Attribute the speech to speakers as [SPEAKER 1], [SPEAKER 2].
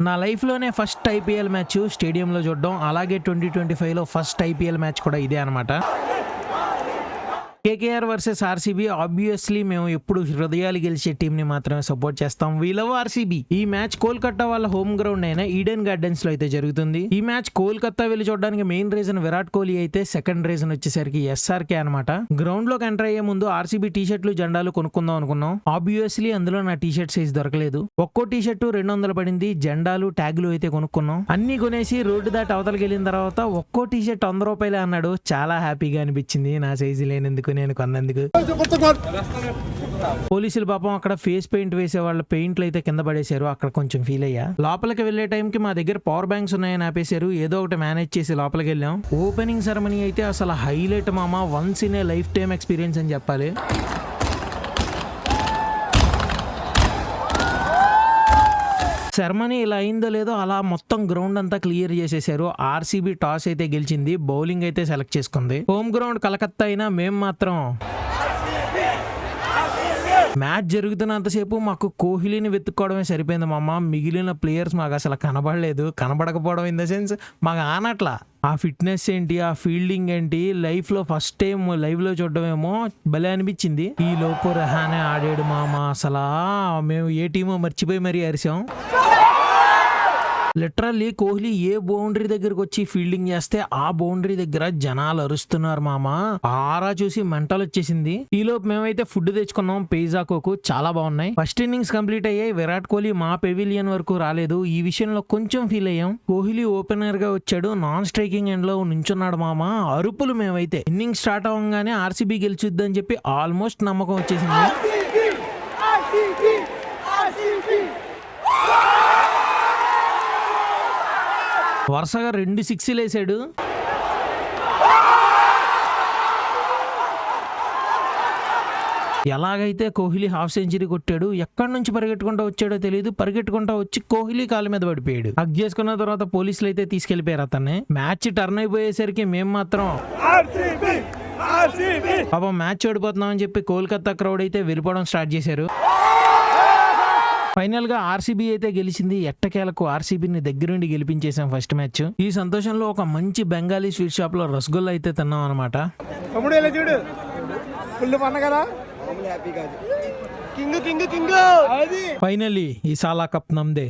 [SPEAKER 1] నా లైఫ్లోనే first IPL match స్టేడియంలో చూడడం అలాగే ట్వంటీ ట్వంటీ ఫైవ్లో ఫస్ట్ ఐపీఎల్ మ్యాచ్ కూడా ఇదే అనమాట కేకేఆర్ వర్సెస్ ఆర్సీబీ ఆబ్వియస్లీ మేము ఎప్పుడు హృదయాలు గెలిచే టీం ని మాత్రమే సపోర్ట్ చేస్తాం. We love RCB. ఈ మ్యాచ్ కోల్కతా వాళ్ళ హోమ్ గ్రౌండ్ అయిన ఈడెన్ గార్డెన్స్లో అయితే జరుగుతుంది. ఈ మ్యాచ్ కోల్కతా వెళ్ళి చూడడానికి మెయిన్ రీజన్ విరాట్ కోహ్లీ అయితే సెకండ్ రీజన్ వచ్చేసరికి ఎస్ఆర్కే అనమాట గ్రౌండ్లోకి ఎంటర్ అయ్యే ముందు ఆర్సీబీ టీ షర్ట్లు జెండాలు కొనుక్కుందాం అనుకున్నాం. ఆబ్వియస్లీ అందులో నా టీ షర్ట్ సైజ్ దొరకలేదు. ఒక్కో టీ షర్ట్ రెండు వందలు పడింది. జెండాలు ట్యాగులు అయితే కొనుక్కున్నాం. అన్ని కొనేసి రోడ్డు దాటి అవతలకి వెళ్ళిన తర్వాత ఒక్కో టీ షర్ట్ వంద రూపాయలే అన్నాడు. చాలా హ్యాపీగా అనిపించింది నా సైజు లేనందుకు. నేను కన్నందుకు. పోలీసులు పాపం అక్కడ ఫేస్ పెయింట్ వేసే వాళ్ళ పెయింట్లు అయితే కింద పడేశారు. అక్కడ కొంచెం ఫీల్ అయ్యా. లోపలికి వెళ్ళే టైంకి మా దగ్గర పవర్ బ్యాంక్స్ ఉన్నాయని ఆపేశారు. ఏదో ఒకటి మేనేజ్ చేసి లోపలికి వెళ్ళాం. ఓపెనింగ్ సెరమనీ అయితే అసలు హైలైట్ మామ once in a life time experience అని చెప్పాలి. శర్మని ఇలా అయిందో లేదో అలా మొత్తం గ్రౌండ్ అంతా క్లియర్ చేసేశారు ఆర్సీబీ టాస్ అయితే గెలిచింది. బౌలింగ్ అయితే సెలెక్ట్ చేసుకుంది. హోమ్ గ్రౌండ్ కలకత్తా అయినా మేం మాత్రం మ్యాచ్ జరుగుతున్నంతసేపు మాకు కోహ్లీని వెతుక్కోవడమే సరిపోయింది మామ. మిగిలిన ప్లేయర్స్ మాకు అసలు కనబడలేదు. కనబడకపోవడం ఇన్ ద సెన్స్ మాకు ఆనట్లా. ఆ ఫిట్నెస్ ఏంటి? ఆ ఫీల్డింగ్ ఏంటి? లైఫ్లో ఫస్ట్ టైం లైవ్లో చూడడమేమో భలే అనిపించింది. ఈ లోపు రహానే ఆడాడు మామ. అసలా మేము ఏ టీమో మర్చిపోయి మరీ అరిసాం. లిటరల్లీ కోహ్లీ ఏ బౌండరీ దగ్గరకు వచ్చి ఫీల్డింగ్ చేస్తే ఆ బౌండరీ దగ్గర జనాలు అరుస్తున్నారు మామ. ఆరా చూసి మెంటల్ వచ్చేసింది. ఈ లోపు మేమైతే ఫుడ్ తెచ్చుకున్నాం పిజ్జా కోకు చాలా బాగున్నాయి. ఫస్ట్ ఇన్నింగ్స్ కంప్లీట్ అయ్యాయి విరాట్ కోహ్లీ మా పెవిలియన్ వరకు రాలేదు. ఈ విషయంలో కొంచెం ఫీల్ అయ్యాం. కోహ్లీ ఓపెనర్గా వచ్చాడు నాన్ స్ట్రైకింగ్ ఎండ్లో నుంచున్నాడు మామ. అరుపులు మేమైతే. ఇన్నింగ్స్ స్టార్ట్ అవ్వగానే ఆర్సీబీ గెలిచిద్దని చెప్పి ఆల్మోస్ట్ నమ్మకం వచ్చేసింది. వరుసగా రెండు సిక్స్లు వేసాడు. ఎలాగైతే కోహ్లీ హాఫ్ సెంచరీ కొట్టాడు ఎక్కడి నుంచి పరిగెట్టుకుంటా వచ్చాడో తెలియదు పరిగెట్టుకుంటా వచ్చి కోహ్లీ కాళ్ళ మీద పడిపోయాడు. హక్ చేసుకున్న తర్వాత పోలీసులు అయితే తీసుకెళ్ళిపోయారు అతన్ని. మ్యాచ్ టర్న్ అయిపోయేసరికి మేము మాత్రం పాపం మ్యాచ్ ఓడిపోతున్నాం అని చెప్పి కోల్కతా క్రౌడ్ అయితే వెళ్ళిపోవడం స్టార్ట్ చేశారు. ఫైనల్గా ఆర్సీబీ అయితే గెలిచింది. ఎట్టకేలకు ఆర్సీబీని దగ్గరుండి గెలిపించేసాం ఫస్ట్ మ్యాచ్. ఈ సంతోషంలో ఒక మంచి బెంగాలీ స్వీట్ షాప్లో రసగుల్లా అయితే తిన్నాం అనమాట
[SPEAKER 2] తమ్ముడు ఇలా చూడు. ఫుల్ పన్న కదా? King king king. అది
[SPEAKER 1] ఫైనల్లీ ఈ సాలా కప్ నమ్దే.